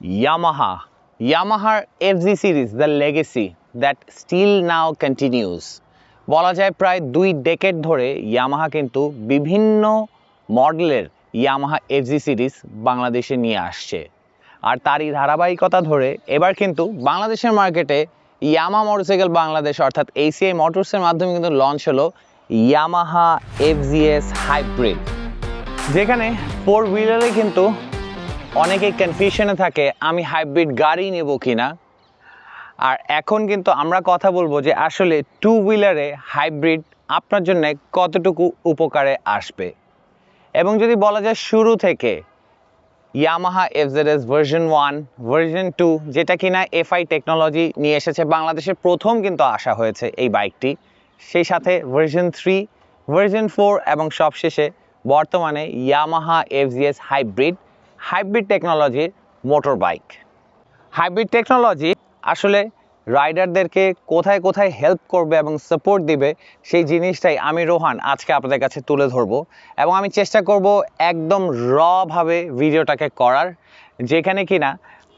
Yamaha. Yamaha FZ series, the legacy that still now continues. বলা যায় প্রায় দুই ডেকেড ধরে ইয়ামাহা কিন্তু বিভিন্ন মডেলের ইয়ামাহা এফজি সিরিজ বাংলাদেশে নিয়ে আসছে আর তারই ধারাবাহিকতা ধরে এবার কিন্তু বাংলাদেশের মার্কেটে ইয়ামা মোটরসাইকেল বাংলাদেশ অর্থাৎ এসিআই মোটরসের মাধ্যমে কিন্তু লঞ্চ হলো ইয়ামাহা এফজিএস হাইব্রিড যেখানে ফোর হুইলারে কিন্তু অনেকেই কনফিউশনে থাকে, আমি হাইব্রিড গাড়ি নেব কিনা? আর এখন কিন্তু আমরা কথা বলব যে আসলে টু হুইলারে হাইব্রিড আপনার জন্য কতটুকু উপকারে আসবে? এবং যদি বলা যায় শুরু থেকে Yamaha FZS version one version two যেটা কিনা এফআই টেকনোলজি নিয়ে এসেছে বাংলাদেশের প্রথম কিন্তু আসা হয়েছে এই বাইকটি সেই সাথে ভার্জন থ্রি ভার্জন ফোর এবং সবশেষে বর্তমানে ইয়ামাহা এফজিএস হাইব্রিড হাইব্রিড টেকনোলজির মোটর বাইক। হাইব্রিড টেকনোলজি আসলে রাইডারদেরকে কোথায় কোথায় হেল্প করবে এবং সাপোর্ট দিবে, সেই জিনিসটাই আমি রোহান আজকে আপনাদের কাছে তুলে ধরবো এবং আমি চেষ্টা করব একদম রভাবে ভিডিওটাকে করার, যেখানে কিনা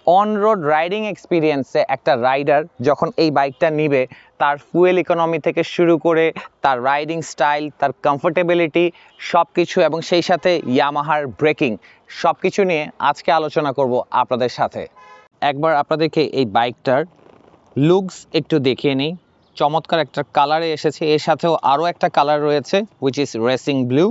অন রোড রাইডিং এক্সপিরিয়েন্সে একটা রাইডার যখন এই বাইকটা নিবে, তার ফুয়েল ইকোনমি থেকে শুরু করে, তার রাইডিং স্টাইল তার কমফোর্টেবিলিটি সব কিছু এবং সেই সাথে ইয়ামাহার ব্রেকিং সব কিছু নিয়ে আজকে আলোচনা করব আপনাদের সাথে। একবার আপনাদেরকে এই বাইকটার লুকস একটু দেখিয়ে নিই। চমৎকার একটা কালারে এসেছে, এর সাথেও আরও একটা কালার রয়েছে উইচ ইজ রেসিং ব্লু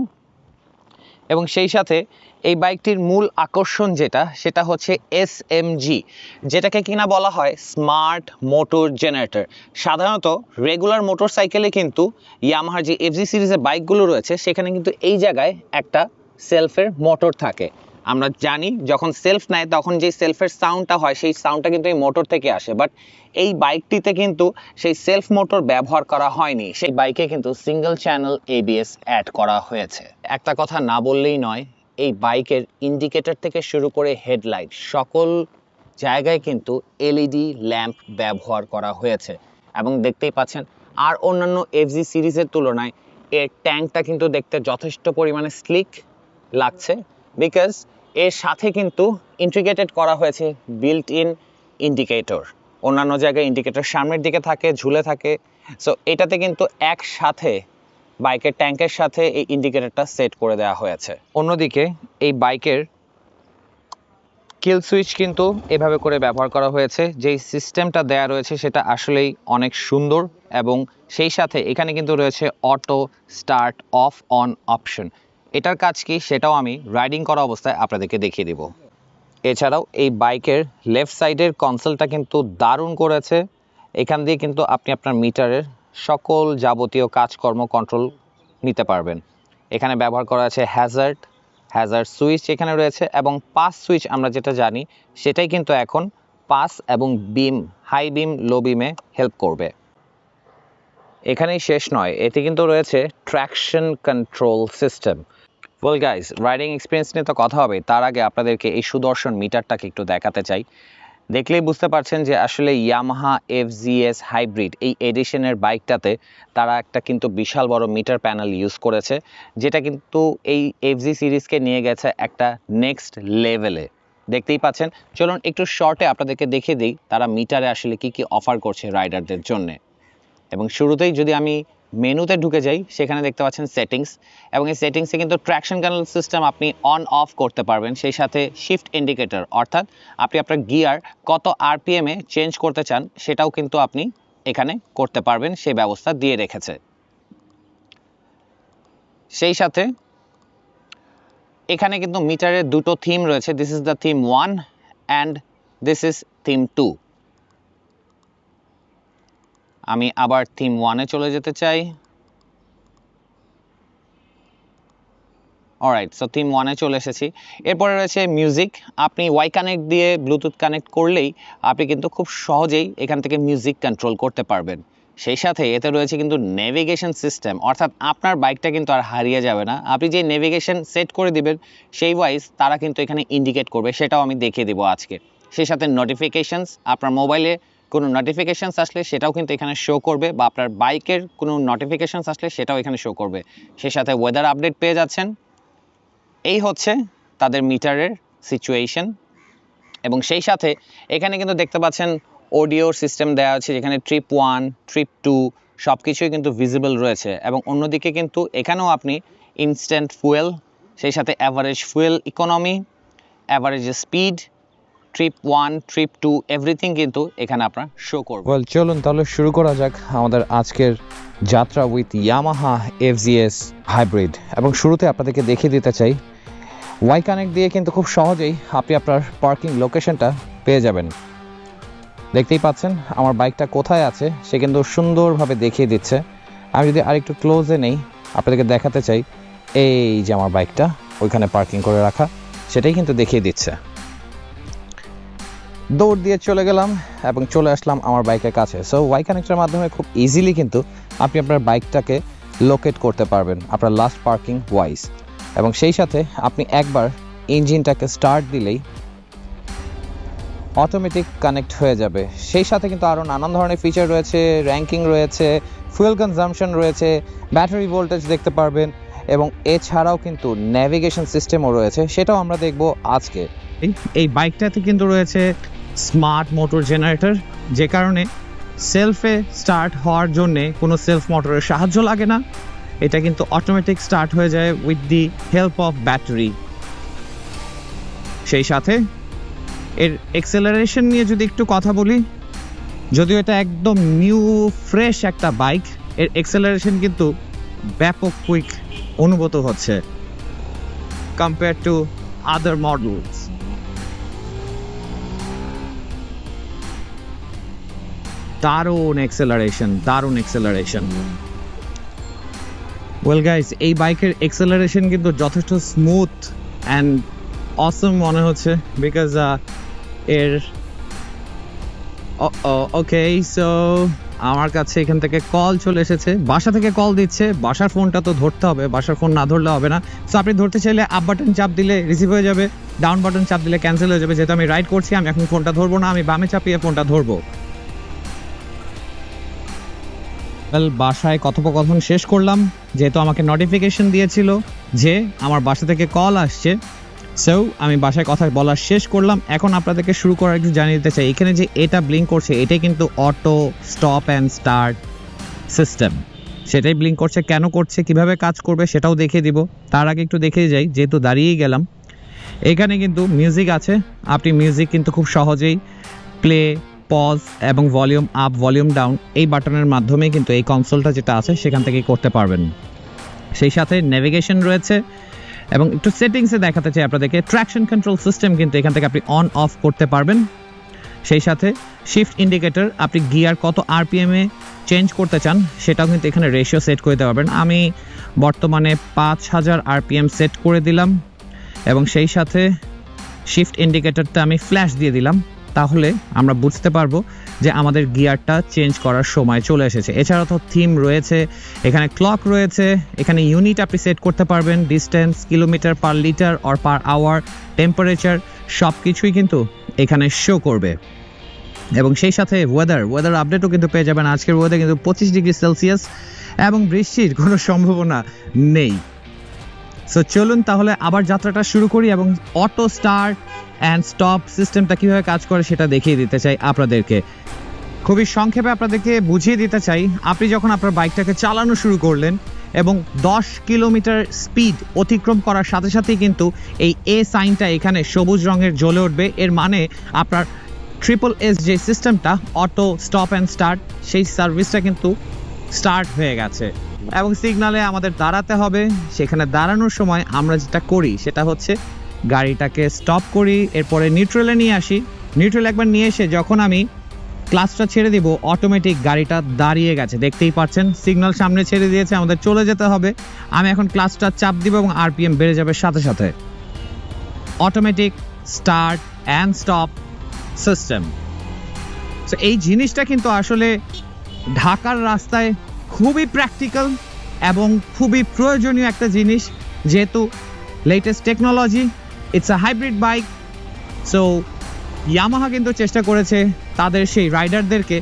এবং সেই সাথে এই বাইকটির মূল আকর্ষণ যেটা, সেটা হচ্ছে এস এম জি যেটাকে কিনা বলা হয় স্মার্ট মোটর জেনারেটর সাধারণত রেগুলার মোটর সাইকেলে কিন্তু ইয়ামাহার যে এফজি সিরিজের বাইকগুলো রয়েছে, সেখানে কিন্তু এই জায়গায় একটা সেলফের মোটর থাকে। আমরা জানি যখন সেলফ নেয়, তখন যে সেলফের সাউন্ডটা হয়, সেই সাউন্ডটা কিন্তু এই মোটর থেকে আসে। বাট এই বাইকটিতে কিন্তু সেই সেলফ মোটর ব্যবহার করা হয়নি। সেই বাইকে কিন্তু সিঙ্গেল চ্যানেল এবিএস অ্যাড করা হয়েছে। একটা কথা না বললেই নয় এই বাইকের ইন্ডিকেটর থেকে শুরু করে হেডলাইট সকল জায়গায় কিন্তু এলইডি ল্যাম্প ব্যবহার করা হয়েছে। এবং দেখতেই পাচ্ছেন, আর অন্যান্য এফজি সিরিজের তুলনায় এর ট্যাঙ্কটা কিন্তু দেখতে যথেষ্ট পরিমাণে স্লিক লাগছে বিকজ এর সাথে কিন্তু ইন্টিগ্রেটেড করা হয়েছে বিল্ট ইন ইন্ডিকেটর অন্যান্য জায়গায় ইন্ডিকেটর সামনের দিকে থাকে, ঝুলে থাকে। সো এটাতে কিন্তু একসাথে বাইকের ট্যাঙ্কের সাথে এই ইন্ডিকেটরটা সেট করে দেওয়া হয়েছে। অন্যদিকে এই বাইকের কিল সুইচ কিন্তু এভাবে করে ব্যবহার করা হয়েছে। যেই সিস্টেমটা দেয়া রয়েছে সেটা আসলেই অনেক সুন্দর এবং সেই সাথে এখানে কিন্তু রয়েছে auto start off on option এটার কাজ কি সেটাও আমি রাইডিং করা অবস্থায় আপনাদেরকে দেখিয়ে দিব। এছাড়াও এই বাইকের লেফট সাইডের কনসোলটা কিন্তু দারুণ করেছে। এখান দিয়ে কিন্তু আপনি আপনার মিটারের সকল যাবতীয় কাজকর্ম কন্ট্রোল নিতে পারবেন। এখানে ব্যবহার করা আছে হ্যাজার্ড হ্যাজার্ড সুইচ এখানে রয়েছে এবং পাস সুইচ আমরা যেটা জানি সেটাই কিন্তু এখন পাস এবং বিম হাই বিম লো বিমে হেল্প করবে। এখানেই শেষ নয়, এতে কিন্তু রয়েছে traction control system well guys riding experience নিয়ে তো কথা হবে, তার আগে আপনাদেরকে এই সুদর্শন মিটারটাকে একটু দেখাতে চাই। দেখলেই বুঝতে পারছেন যে আসলে ইয়ামাহা এফজিএস হাইব্রিড এই এডিশনের বাইকটাতে তারা একটা কিন্তু বিশাল বড় মিটার প্যানেল ইউজ করেছে, যেটা কিন্তু এই এফজি সিরিজকে নিয়ে গেছে একটা নেক্সট লেভেলে দেখতেই পাচ্ছেন? চলুন একটু শর্টে আপনাদেরকে দেখিয়ে দিই তারা মিটারে আসলে কি কি অফার করছে রাইডারদের জন্যে। এবং শুরুতেই যদি আমি মেনুতে ঢুকে যাই, সেখানে দেখতে পাচ্ছেন সেটিংস এবং এই সেটিংসে কিন্তু ট্র্যাকশন কন্ট্রোল সিস্টেম আপনি অন অফ করতে পারবেন। সেই সাথে শিফট ইন্ডিকেটর অর্থাৎ আপনি আপনার গিয়ার কত আরপিএমে চেঞ্জ করতে চান, সেটাও কিন্তু আপনি এখানে করতে পারবেন সেই ব্যবস্থা দিয়ে রেখেছে। সেই সাথে এখানে কিন্তু মিটারের দুটো থিম রয়েছে this is the theme one and this is theme two আমি আবার থিম ওয়ানে চলে যেতে চাই। অলরাইট সো থিম ওয়ানে চলে এসেছি। এরপরে রয়েছে মিউজিক আপনি ওয়াই কানেক্ট দিয়ে ব্লুটুথ কানেক্ট করলেই আপনি কিন্তু খুব সহজেই এখান থেকে মিউজিক কন্ট্রোল করতে পারবেন। সেই সাথে এতে রয়েছে কিন্তু নেভিগেশন সিস্টেম অর্থাৎ আপনার বাইকটা কিন্তু আর হারিয়ে যাবে না। আপনি যে নেভিগেশন সেট করে দিবেন, সেই ওয়াইজ তারা কিন্তু এখানে ইন্ডিকেট করবে। সেটাও আমি দেখিয়ে দিব আজকে। সেই সাথে নোটিফিকেশনস আপনার মোবাইলে কোনো নোটিফিকেশানস আসলে সেটাও কিন্তু এখানে শো করবে বা আপনার বাইকের কোনো নোটিফিকেশানস আসলে সেটাও এখানে শো করবে। সেই সাথে ওয়েদার আপডেট পেয়ে যাচ্ছেন। এই হচ্ছে তাদের মিটারের সিচুয়েশন এবং সেই সাথে এখানে কিন্তু দেখতে পাচ্ছেন অডিও সিস্টেম দেওয়া আছে যেখানে ট্রিপ ওয়ান ট্রিপ টু সব কিছুই কিন্তু ভিজিবল রয়েছে এবং অন্যদিকে কিন্তু এখানেও আপনি ইনস্ট্যান্ট ফুয়েল সেই সাথে average fuel economy average speed trip one, trip two, everything কিন্তু এখানে আপনার শো করবে। ওয়েল চলুন তাহলে শুরু করা যাক আমাদের আজকের যাত্রা উইথ ইয়ামাহা এফজিএস হাইব্রিড এবং শুরুতে আপনাদেরকে দেখিয়ে দিতে চাই ওয়াই কানেক্ট দিয়ে কিন্তু খুব সহজেই আপনি আপনার পার্কিং লোকেশনটা পেয়ে যাবেন। দেখতেই পাচ্ছেন, আমার বাইকটা কোথায় আছে, সে কিন্তু সুন্দরভাবে দেখিয়ে দিচ্ছে। আমি যদি আরেকটু ক্লোজে নেই, আপনাদেরকে দেখাতে চাই, এই যে আমার বাইকটা ওইখানে পার্কিং করে রাখা, সেটাই কিন্তু দেখিয়ে দিচ্ছে। দৌড় দিয়ে চলে গেলাম এবং চলে আসলাম আমার বাইকের কাছে। সো ওয়াই কানেক্টের মাধ্যমে খুব ইজিলি কিন্তু আপনি আপনার বাইকটাকে লোকেট করতে পারবেন, আপনার লাস্ট পার্কিং ওয়াইজ এবং সেই সাথে আপনি একবার ইঞ্জিনটাকে স্টার্ট দিলেই অটোমেটিক কানেক্ট হয়ে যাবে। সেই সাথে কিন্তু আরও নানান ধরনের ফিচার রয়েছে র্যাঙ্কিং রয়েছে ফুয়েল কনজামশন রয়েছে ব্যাটারি ভোল্টেজ দেখতে পারবেন এবং এছাড়াও কিন্তু ন্যাভিগেশন সিস্টেমও রয়েছে, সেটাও আমরা দেখব আজকে। এই বাইকটাতে কিন্তু রয়েছে স্মার্ট মোটর জেনারেটর যে কারণে সেলফে স্টার্ট হওয়ার জন্যে কোনো সেলফ মোটরের সাহায্য লাগে না। এটা কিন্তু অটোমেটিক স্টার্ট হয়ে যায় with the help of battery সেই সাথে এর এক্সেলারেশন নিয়ে যদি একটু কথা বলি, যদিও এটা একদম নিউ ফ্রেশ একটা বাইক এর এক্সেলারেশন কিন্তু ব্যাপক কুইক অনুভূত হচ্ছে। কম্পেয়ার টু আদার মডেলস দারুণ এক্সেলারেশন দারুণ এক্সেলারেশন ওয়েল গাইস এই বাইকের এক্সেলারেশন কিন্তু যথেষ্ট স্মুথ অ্যান্ড অসম মনে হচ্ছে বিকজ এর ওকে সো আমার কাছে এখান থেকে কল চলে এসেছে। বাসা থেকে কল দিচ্ছে। বাসার ফোনটা তো ধরতে হবে, বাসার ফোন না ধরলে হবে না। সো আপনি ধরতে চাইলে আপ বাটন চাপ দিলে রিসিভ হয়ে যাবে ডাউন বাটন চাপ দিলে ক্যান্সেল হয়ে যাবে। যেহেতু আমি রাইড করছি, আমি এখন ফোনটা ধরবো না, আমি বামে চাপিয়ে ফোনটা ধরবো। Well, বাসায় কথোপকথন শেষ করলাম যেহেতু আমাকে নোটিফিকেশন দিয়েছিল যে আমার বাসা থেকে কল আসছে। সো আমি বাসায় কথা বলা শেষ করলাম। এখন আপনাদেরকে শুরু করার একটু জানিয়ে দিতে চাই এখানে যে এটা ব্লিঙ্ক করছে এটাই কিন্তু auto stop and start system সেটাই ব্লিঙ্ক করছে কেন করছে কীভাবে কাজ করবে সেটাও দেখিয়ে দিব। তার আগে একটু দেখে যাই যেহেতু দাঁড়িয়েই গেলাম। এখানে কিন্তু মিউজিক আছে। আপনি মিউজিক কিন্তু খুব সহজেই প্লে পজ এবং ভলিউম আপ ভলিউম ডাউন এই বাটনের মাধ্যমে কিন্তু এই কনসোলটা যেটা আছে সেখান থেকেই করতে পারবেন। সেই সাথে নেভিগেশন রয়েছে এবং একটু সেটিংসে দেখাতে চাই আপনাদেরকে। ট্র্যাকশন কন্ট্রোল সিস্টেম কিন্তু এখান থেকে আপনি অন অফ করতে পারবেন। সেই সাথে শিফট ইন্ডিকেটর আপনি গিয়ার কত আরপিএমে চেঞ্জ করতে চান সেটাও কিন্তু এখানে রেশিও সেট করে দিতে পারবেন। আমি বর্তমানে পাঁচ হাজার আরপিএম সেট করে দিলাম এবং সেই সাথে শিফট ইন্ডিকেটরটা আমি ফ্ল্যাশ দিয়ে দিলাম। তাহলে আমরা বুঝতে পারব যে আমাদের গিয়ারটা চেঞ্জ করার সময় চলে এসেছে। এছাড়া তো থিম রয়েছে, এখানে ক্লক রয়েছে, এখানে ইউনিট আপনি সেট করতে পারবেন, distance, kilometre per litre or per hour, temperature সব কিছুই কিন্তু এখানে শো করবে। এবং সেই সাথে ওয়েদার ওয়েদার আপডেটও কিন্তু পেয়ে যাবেন। আজকের ওয়েদার কিন্তু পঁচিশ ডিগ্রি সেলসিয়াস এবং বৃষ্টির কোনো সম্ভাবনা নেই। সো চলুন তাহলে আবার যাত্রাটা শুরু করি এবং অটো স্টার্ট অ্যান্ড স্টপ সিস্টেমটা কীভাবে কাজ করে সেটা দেখিয়ে দিতে চাই আপনাদেরকে। খুবই সংক্ষেপে আপনাদেরকে বুঝিয়ে দিতে চাই, আপনি যখন আপনার বাইকটাকে চালানো শুরু করলেন এবং দশ কিলোমিটার স্পিড অতিক্রম করার সাথে সাথেই কিন্তু এই এ সাইনটা এখানে সবুজ রঙের জ্বলে উঠবে। এর মানে আপনার ট্রিপল এস যে সিস্টেমটা অটো স্টপ অ্যান্ড স্টার্ট সেই সার্ভিসটা কিন্তু স্টার্ট হয়ে গেছে। এবং সিগনালে আমাদের দাঁড়াতে হবে। সেখানে দাঁড়ানোর সময় আমরা যেটা করি, সেটা হচ্ছে গাড়িটাকে স্টপ করি, এরপরে নিউট্রালে নিয়ে আসি। নিউট্রাল একবার নিয়ে এসে যখন আমি ক্লাসটা ছেড়ে দিব অটোমেটিক গাড়িটা দাঁড়িয়ে গেছে। দেখতেই পাচ্ছেন সিগন্যাল সামনে ছেড়ে দিয়েছে, আমাদের চলে যেতে হবে। আমি এখন ক্লাসটা চাপ দিব এবং আরপিএম বেড়ে যাবে সাথে সাথে। Automatic start and stop system তো এই জিনিসটা কিন্তু আসলে ঢাকার রাস্তায় খুবই প্র্যাকটিক্যাল এবং খুবই প্রয়োজনীয় একটা জিনিস, যেহেতু latest technology it's a hybrid bike so Yamaha কিন্তু চেষ্টা করেছে তাদের সেই রাইডারদেরকে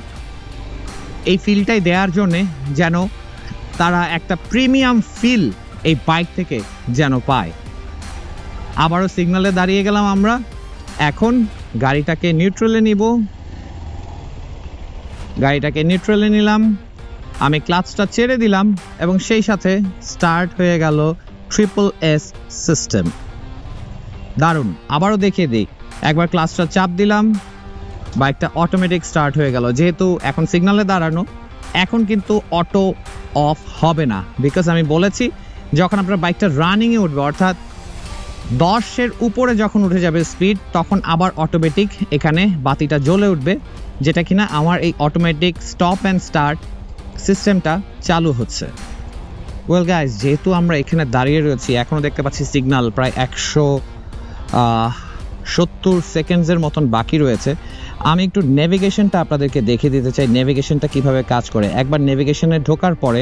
এই ফিলটাই দেওয়ার জন্যে যেন তারা একটা প্রিমিয়াম ফিল এই বাইক থেকে যেন পায়। আবারও সিগনালে দাঁড়িয়ে গেলাম আমরা। এখন গাড়িটাকে নিউট্রালে নিব। গাড়িটাকে নিউট্রালে নিলাম। আমি ক্লাচটা ছেড়ে দিলাম এবং সেই সাথে স্টার্ট হয়ে গেল ট্রিপল এস সিস্টেম দারুণ, আবারও দেখিয়ে দিই। একবার ক্লাচটা চাপ দিলাম বাইকটা অটোমেটিক স্টার্ট হয়ে গেল। যেহেতু এখন সিগনালে দাঁড়ানো, এখন কিন্তু অটো অফ হবে না। বিকজ আমি বলেছি, যখন আপনার বাইকটা রানিংয়ে উঠবে, অর্থাৎ দশের উপরে যখন উঠে যাবে স্পিড তখন আবার অটোমেটিক এখানে বাতিটা জ্বলে উঠবে, যেটা কিনা আমার এই অটোমেটিক স্টপ অ্যান্ড স্টার্ট সিস্টেমটা চালু হচ্ছে। ওয়েল গাইজ যেহেতু আমরা এখানে দাঁড়িয়ে রয়েছি এখনও দেখতে পাচ্ছি সিগন্যাল প্রায় একশো সত্তর সেকেন্ডসের মতন বাকি রয়েছে। আমি একটু নেভিগেশনটা আপনাদেরকে দেখিয়ে দিতে চাই নেভিগেশনটা কীভাবে কাজ করে। একবার নেভিগেশনে ঢোকার পরে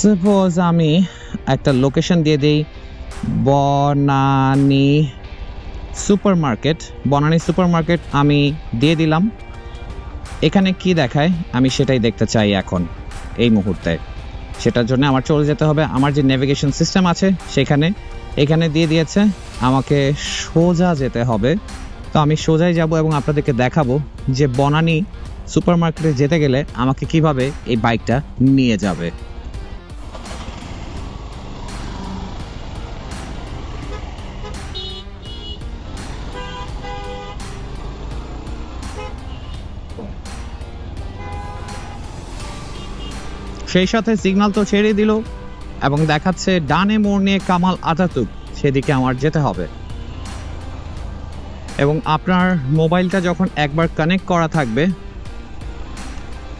সাপোজ আমি একটা লোকেশন দিয়ে দিই, Banani super market Banani super market আমি দিয়ে দিলাম। এখানে কি দেখায়? আমি সেটাই দেখতে চাই এখন, এই মুহূর্তে। সেটার জন্য আমার চলে যেতে হবে। আমার যে নেভিগেশন সিস্টেম আছে, সেখানে। এখানে দিয়ে দিয়েছে, আমাকে সোজা যেতে হবে। তো আমি সোজাই যাব এবং আপনাদেরকে দেখাবো যে বনানি সুপার মার্কেটে যেতে গেলে আমাকে কীভাবে এই বাইকটা নিয়ে যাবে। সেই সাথে সিগন্যাল তো ছেড়ে দিল এবং দেখাচ্ছে ডানে মোড় নিয়ে কামাল আতাতুক সেদিকে আমার যেতে হবে। এবং আপনার মোবাইলটা যখন একবার কানেক্ট করা থাকবে,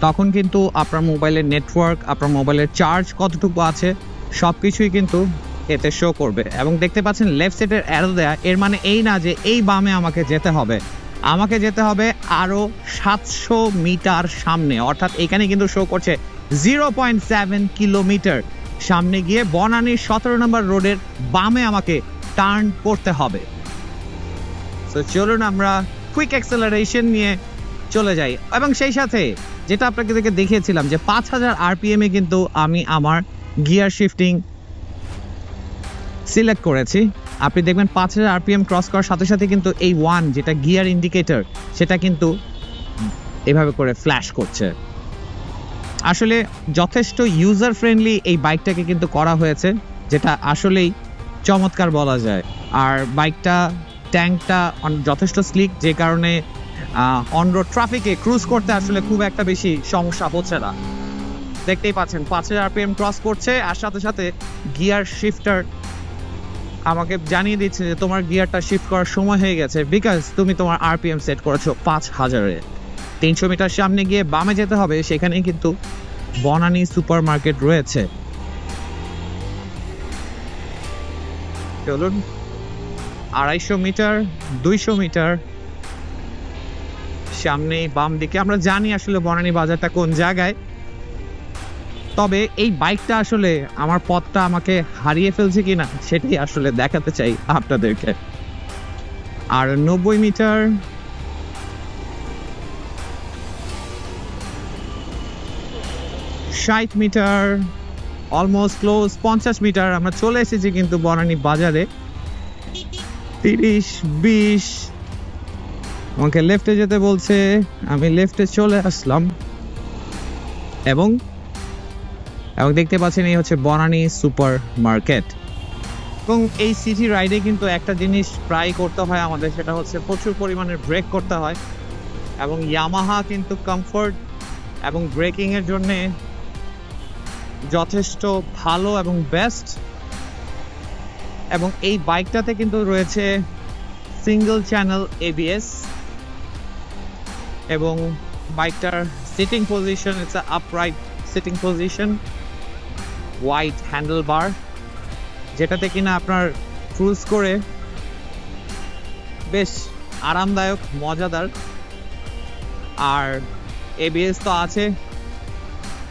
তখন কিন্তু আপনার মোবাইলের নেটওয়ার্ক আপনার মোবাইলের চার্জ কতটুকু আছে সব কিছুই কিন্তু এতে শো করবে। এবং দেখতে পাচ্ছেন লেফট সাইডের অ্যারো দেয়া, এর মানে এই না যে এই বামে আমাকে যেতে হবে। আমাকে যেতে হবে আরও সাতশো মিটার সামনে, অর্থাৎ এখানে কিন্তু শো করছে জিরো পয়েন্ট সেভেন কিলোমিটার। সামনে গিয়ে বনানীর সতেরো নম্বর রোডের বামে আমাকে টার্ন করতে হবে। তো চলুন আমরা কুইক অ্যাক্সেলারেশন নিয়ে চলে যাই। এবং সেই সাথে যেটা আপনাকে দেখে দেখিয়েছিলাম যে পাঁচ হাজার আরপিএমে কিন্তু আমি আমার গিয়ার শিফটিং সিলেক্ট করেছি। আপনি দেখবেন পাঁচ হাজার আরপিএম ক্রস করার সাথে সাথে কিন্তু এই ওয়ান যেটা গিয়ার ইন্ডিকেটর সেটা কিন্তু এভাবে করে ফ্ল্যাশ করছে। আসলে যথেষ্ট ইউজার ফ্রেন্ডলি এই বাইকটাকে কিন্তু করা হয়েছে, যেটা আসলেই চমৎকার বলা যায়। আর বাইকটা ট্যাঙ্কটা যথেষ্ট স্লিক যে কারণে অন রোড ট্রাফিকে ক্রুজ করতে আসলে খুব একটা বেশি সমস্যা হচ্ছে না। দেখতেই পাচ্ছেন, পাঁচ হাজার আরপিএম ক্রস করছে, আর সাথে সাথে গিয়ার শিফটার আমাকে জানিয়ে দিচ্ছে যে তোমার গিয়ারটা শিফট করার সময় হয়ে গেছে বিকজ তুমি তোমার আরপিএম সেট করেছ পাঁচ হাজারে। তিনশো মিটার সামনে গিয়ে বামে যেতে হবে, সেখানেই কিন্তু বনানী সুপার মার্কেট রয়েছে। চলুন, আড়াইশো মিটার, দুইশো মিটার সামনে বাম দিকে। আমরা জানি আসলে বনানী বাজারটা কোন জায়গায়। তবে এই বাইকটা আসলে আমার পথটা আমাকে হারিয়ে ফেলছে কিনা, সেটাই আসলে দেখাতে চাই আপনাদেরকে। আর নব্বই মিটার ষাট মিটার অলমোস্ট ক্লোজ পঞ্চাশ মিটার, আমরা চলে এসেছি কিন্তু বনানী বাজারে। তিরিশ, বিশ, আমাকে লেফটে যেতে বলছে, আমি লেফটে চলে আসলাম। এবং এবং দেখতে পাচ্ছেন এই হচ্ছে বনানী সুপার মার্কেট এবং এই সিটি রাইডে কিন্তু একটা জিনিস প্রায় করতে হয় আমাদের, সেটা হচ্ছে প্রচুর পরিমাণের ব্রেক করতে হয়। এবং ইয়ামাহা কিন্তু কমফোর্ট এবং ব্রেকিংয়ের জন্যে যথেষ্ট ভালো এবং বেস্ট এবং এই বাইকটাতে কিন্তু রয়েছে সিঙ্গেল চ্যানেল এবিএস এবং বাইকটার seating position it's upright seating position white handle bar যেটাতে কিনা আপনার ক্রুজ করে বেশ আরামদায়ক, মজাদার। আর এবিএস তো আছে।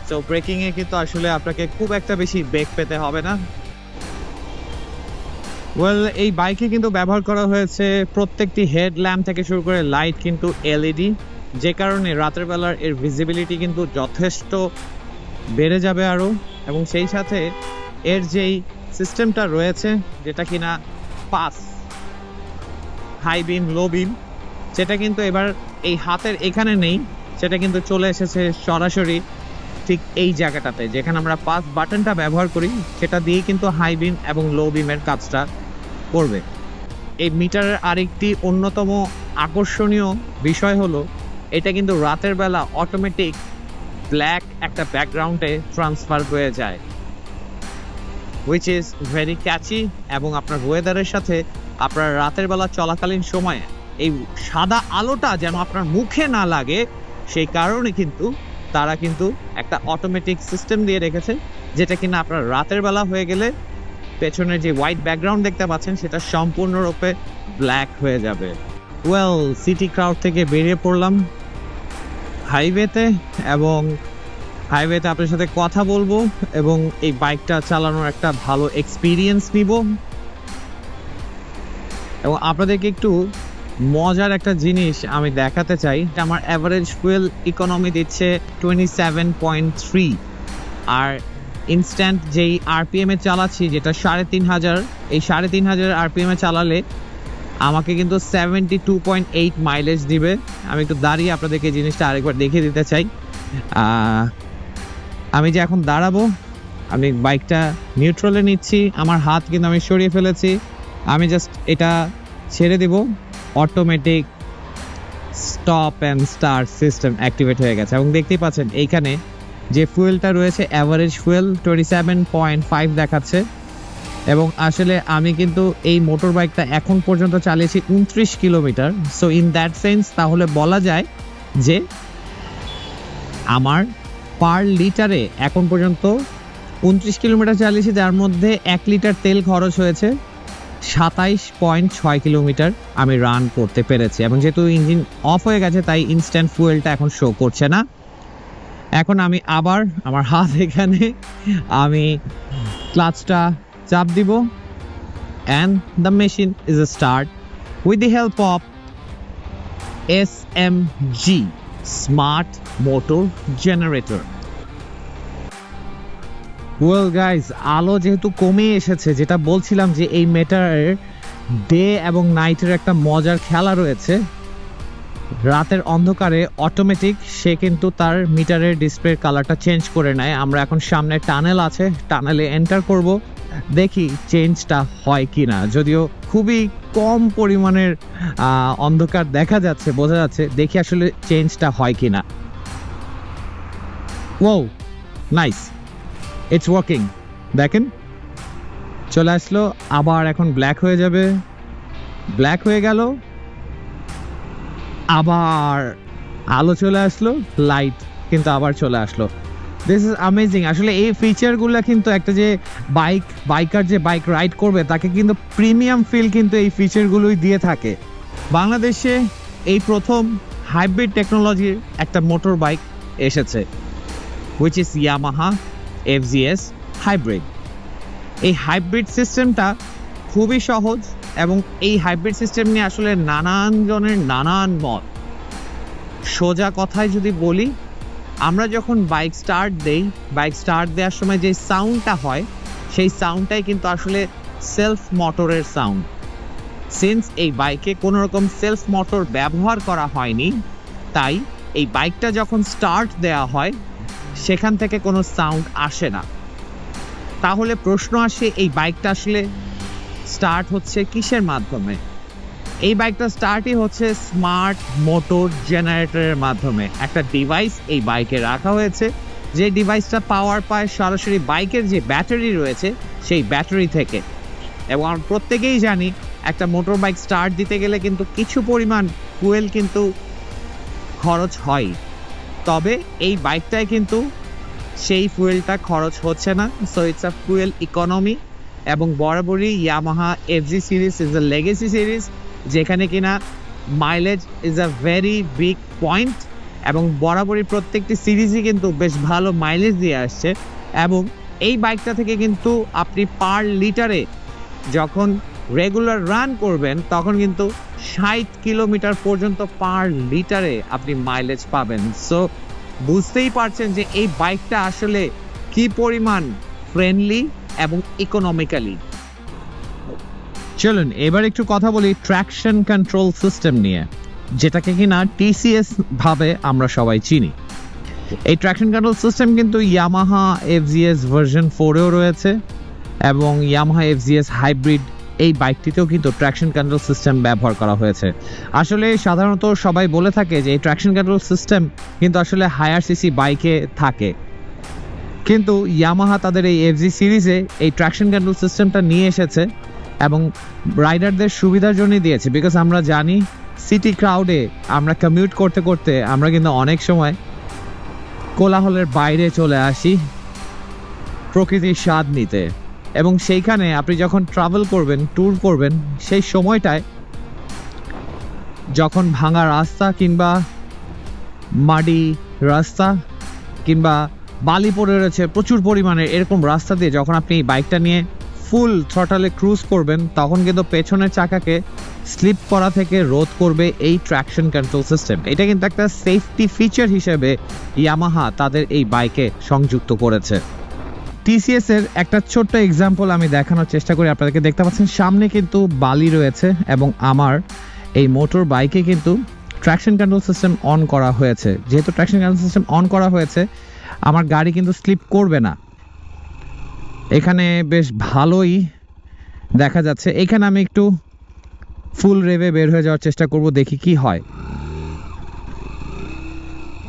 তো ব্রেকিংয়ে কিন্তু আসলে আপনাকে খুব একটা বেশি ব্রেক পেতে হবে না। ওয়েল এই বাইকে কিন্তু ব্যবহার করা হয়েছে প্রত্যেকটি হেড ল্যাম্প থেকে শুরু করে লাইট কিন্তু এলইডি যে কারণে রাতের বেলার এর ভিজিবিলিটি কিন্তু যথেষ্ট বেড়ে যাবে আরও এবং সেই সাথে এর যেই সিস্টেমটা রয়েছে, যেটা কিনা pass high beam low beam সেটা কিন্তু এবার এই হাতের এখানে নেই। সেটা কিন্তু চলে এসেছে সরাসরি। ঠিক এই জায়গাটাতে, যেখানে আমরা পাস বাটনটা ব্যবহার করি, সেটা দিয়ে কিন্তু হাই বিম এবং লো বিমের কাজটা করবে। এই মিটারের আরেকটি অন্যতম আকর্ষণীয় বিষয় হলো, এটা কিন্তু রাতের বেলা অটোমেটিক ব্ল্যাক একটা ব্যাকগ্রাউন্ডে ট্রান্সফার হয়ে যায় উইচ ইজ ভেরি ক্যাচি এবং আপনার ওয়েদারের সাথে আপনার রাতের বেলা চলাকালীন সময়ে এই সাদা আলোটা যেন আপনার মুখে না লাগে, সেই কারণে কিন্তু তারা কিন্তু একটা অটোমেটিক সিস্টেম দিয়ে রেখেছে, যেটা কিনা আপনার রাতের বেলা হয়ে গেলে পেছনের যে হোয়াইট ব্যাকগ্রাউন্ড দেখতে পাচ্ছেন, সেটা সম্পূর্ণরূপে ব্ল্যাক হয়ে যাবে। ওয়েল সিটি ক্রাউড থেকে বেরিয়ে পড়লাম হাইওয়েতে এবং হাইওয়েতে আপনার সাথে কথা বলব এবং এই বাইকটা চালানোর একটা ভালো এক্সপিরিয়েন্স নিব। এবং আপনাদেরকে একটু মজার একটা জিনিস আমি দেখাতে চাই আমার অ্যাভারেজ ফুয়েল ইকোনমি দিচ্ছে টোয়েন্টি সেভেন পয়েন্ট থ্রি আর ইনস্ট্যান্ট যেই আরপিএম এ চালাচ্ছি, যেটা সাড়ে তিন হাজার, এই সাড়ে তিন হাজার আরপিএম এ চালালে আমাকে কিন্তু seventy two point eight mileage দিবে। আমি একটু দাঁড়িয়ে আপনাদেরকে জিনিসটা আরেকবার দেখিয়ে দিতে চাই। আমি যে এখন দাঁড়াবো, আমি বাইকটা নিউট্রালে নিচ্ছি, আমার হাত কিন্তু আমি সরিয়ে ফেলেছি। আমি জাস্ট এটা ছেড়ে দিব। Automatic stop and start system activate হয়ে গেছে। এবং দেখতেই পাচ্ছেন, এইখানে যে ফুয়েলটা রয়েছে average fuel twenty seven point five দেখাচ্ছে। এবং আসলে আমি কিন্তু এই মোটর বাইকটা এখন পর্যন্ত চালিয়েছি উনত্রিশ kilometre. So in that sense তাহলে বলা যায় যে আমার পার লিটারে এখন পর্যন্ত উনত্রিশ কিলোমিটার চালিয়েছি, যার মধ্যে এক লিটার তেল খরচ হয়েছে। সাতাইশ পয়েন্ট ছয় কিলোমিটার আমি রান করতে পেরেছি। এবং যেহেতু ইঞ্জিন অফ হয়ে গেছে, তাই ইনস্ট্যান্ট ফুয়েলটা এখন শো করছে না। এখন আমি আবার আমার হাত এখানে, আমি ক্লাচটা চাপ দিব। And the machine is a start with the help of S M G smart motor generator well guys আলো যেহেতু কমে এসেছে, যেটা বলছিলাম যে এই মেটারের ডে এবং নাইটের একটা মজার খেলা রয়েছে। রাতের অন্ধকারে অটোমেটিক সে কিন্তু তার মিটারের ডিসপ্লের কালারটা চেঞ্জ করে নেয়। আমরা এখন সামনে টানেল আছে টানেলে এন্টার করব, দেখি চেঞ্জটা হয় কি না যদিও খুবই কম পরিমাণের অন্ধকার দেখা যাচ্ছে, বোঝা যাচ্ছে, দেখি আসলে চেঞ্জটা হয় কি না ও নাইস ইটস ওয়ার্কিং দেখেন। চলে আসলো, আবার এখন ব্ল্যাক হয়ে যাবে। ব্ল্যাক হয়ে গেল। আবার আলো চলে আসলো লাইট কিন্তু আবার চলে আসলো। দিস ইজ অ্যামেজিং আসলে এই ফিচারগুলো কিন্তু একটা যে বাইক বাইকার যে বাইক রাইড করবে, তাকে কিন্তু প্রিমিয়াম ফিল কিন্তু এই ফিচারগুলোই দিয়ে থাকে। বাংলাদেশে এই প্রথম হাইব্রিড টেকনোলজির একটা মোটর বাইক এসেছে which is Yamaha FGS hybrid এই হাইব্রিড সিস্টেমটা খুবই সহজ এবং এই হাইব্রিড সিস্টেম নিয়ে আসলে নানান জনের নানান মত। সোজা কথায় যদি বলি, আমরা যখন বাইক স্টার্ট দেই বাইক স্টার্ট দেওয়ার সময় যে সাউন্ডটা হয়, সেই সাউন্ডটাই কিন্তু আসলে সেলফ মোটরের সাউন্ড সিন্স এই বাইকে কোনো রকম সেলফ মোটর ব্যবহার করা হয়নি, তাই এই বাইকটা যখন স্টার্ট দেওয়া হয় সেখান থেকে কোনো সাউন্ড আসে না। তাহলে প্রশ্ন আসে, এই বাইকটা আসলে স্টার্ট হচ্ছে কিসের মাধ্যমে? এই বাইকটা স্টার্টই হচ্ছে স্মার্ট মোটর জেনারেটরের মাধ্যমে। একটা ডিভাইস এই বাইকে রাখা হয়েছে। যে ডিভাইসটা পাওয়ার পায় সরাসরি বাইকের যে ব্যাটারি রয়েছে, সেই ব্যাটারি থেকে। এবং আমরা প্রত্যেকেই জানি, একটা মোটর বাইক স্টার্ট দিতে গেলে কিন্তু কিছু পরিমাণ ফুয়েল কিন্তু খরচ হয় তবে এই বাইকটায় কিন্তু সেই ফুয়েলটা খরচ হচ্ছে না। So it's a fuel economy এবং বরাবরই Yamaha FG series is a legacy series যেখানে কিনা mileage is a very big point এবং বরাবরই প্রত্যেকটি সিরিজই কিন্তু বেশ ভালো মাইলেজ দিয়ে আসছে। এবং এই বাইকটা থেকে কিন্তু আপনি পার লিটারে যখন রেগুলার রান করবেন, তখন কিন্তু ষাট কিলোমিটার পর্যন্ত পার লিটারে আপনি মাইলেজ পাবেন। সো বুঝতেই পারছেন যে এই বাইকটা আসলে কি পরিমাণ ফ্রেন্ডলি এবং ইকোনমিক্যালি চলুন, এবার একটু কথা বলি ট্র্যাকশন কন্ট্রোল সিস্টেম নিয়ে, যেটাকে কিনা টিসিএস ভাবে আমরা সবাই চিনি। এই ট্র্যাকশন কন্ট্রোল সিস্টেম কিন্তু ইয়ামাহা এফজিএস ভার্সন ফোরেও রয়েছে এবং ইয়ামাহা এফজিএস হাইব্রিড এই বাইকটিতেও কিন্তু ট্র্যাকশন কন্ট্রোল সিস্টেম ব্যবহার করা হয়েছে। আসলে সাধারণত সবাই বলে থাকে যে এই ট্র্যাকশন কন্ট্রোল সিস্টেম কিন্তু আসলে হায়ার সিসি বাইকে থাকে। কিন্তু ইয়ামাহা তাদের এই এফজি সিরিজে এই ট্র্যাকশন কন্ট্রোল সিস্টেমটা নিয়ে এসেছে এবং রাইডারদের সুবিধার জন্যই দিয়েছে। বিকজ আমরা জানি সিটি ক্রাউডে আমরা কমিউট করতে করতে আমরা কিন্তু অনেক সময় কোলাহলের বাইরে চলে আসি প্রকৃতির স্বাদ নিতে। এবং সেইখানে আপনি যখন ট্রাভেল করবেন ট্যুর করবেন, সেই সময়টায় যখন ভাঙা রাস্তা কিংবা মাটি রাস্তা কিংবা বালি পড়ে রয়েছে, প্রচুর পরিমাণে এরকম রাস্তা দিয়ে যখন আপনি বাইকটা নিয়ে ফুল থ্রটালে ক্রুজ করবেন, তখন কিন্তু পেছনের চাকাকে স্লিপ করা থেকে রোধ করবে এই ট্র্যাকশন কন্ট্রোল সিস্টেম এটা কিন্তু একটা সেফটি ফিচার হিসেবে ইয়ামাহা তাদের এই বাইকে সংযুক্ত করেছে। টিসিএস এর একটা ছোট্ট এক্সাম্পল আমি দেখানোর চেষ্টা করি, আপনাদেরকে দেখতে পাচ্ছেন। সামনে কিন্তু বালি রয়েছে এবং আমার এই মোটর বাইকে কিন্তু ট্র্যাকশন কন্ট্রোল সিস্টেম অন করা হয়েছে। যেহেতু ট্র্যাকশন কন্ট্রোল সিস্টেম অন করা হয়েছে, আমার গাড়ি কিন্তু স্লিপ করবে না। এখানে বেশ ভালোই দেখা যাচ্ছে। এখানে আমি একটু ফুল রেভে বের হয়ে যাওয়ার চেষ্টা করব, দেখি কি হয়।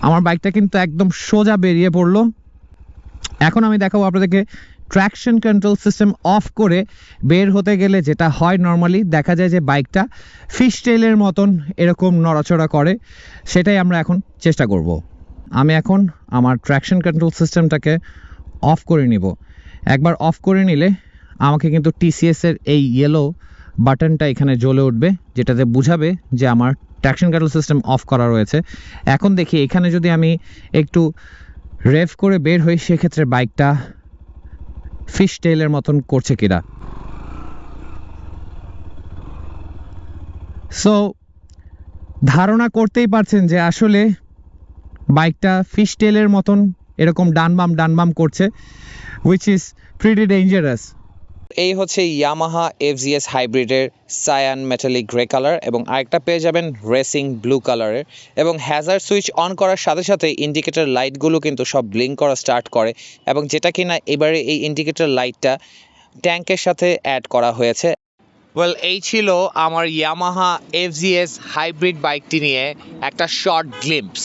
আমার বাইকটা কিন্তু একদম সোজা বেরিয়ে পড়ল। এখন আমি দেখাবো আপনাদেরকে ট্র্যাকশন কন্ট্রোল সিস্টেম অফ করে বের হতে গেলে যেটা হয় নর্মালি দেখা যায় যে বাইকটা ফিশ টেলের মতন এরকম নড়াচড়া করে, সেটাই আমরা এখন চেষ্টা করব। আমি এখন আমার ট্র্যাকশন কন্ট্রোল সিস্টেমটাকে অফ করে নিব। একবার অফ করে নিলে আমাকে কিন্তু টিসিএস এর এই ইয়েলো বাটনটা এখানে জ্বলে উঠবে, যেটাতে বুঝাবে যে আমার ট্র্যাকশন কন্ট্রোল সিস্টেম অফ করা রয়েছে। এখন দেখি, এখানে যদি আমি একটু রেভ করে বের হই সেক্ষেত্রে বাইকটা ফিশ টেইলের মতন করছে কিনা। সো ধারণা করতেই পারছেন যে আসলে বাইকটা ফিশ টেলের মতন এরকম ডানবাম ডানবাম করছে উইচ ইজ প্রিটি ডেঞ্জারাস এই হচ্ছে ইয়ামাহা এফজিএস হাইব্রিডের সায়ান মেটালিক গ্রে কালার এবং আরেকটা পেয়ে যাবেন রেসিং ব্লু কালারের এবং হ্যাজার সুইচ অন করার সাথে সাথে ইন্ডিকেটার লাইটগুলো কিন্তু সব ব্লিঙ্ক করা স্টার্ট করে এবং যেটা কিনা এবারে এই ইন্ডিকেটার লাইটটা ট্যাঙ্কের সাথে অ্যাড করা হয়েছে। ওয়েল এই ছিল আমার ইয়ামাহা এফজিএস হাইব্রিড বাইকটি নিয়ে একটা শর্ট গ্লিম্পস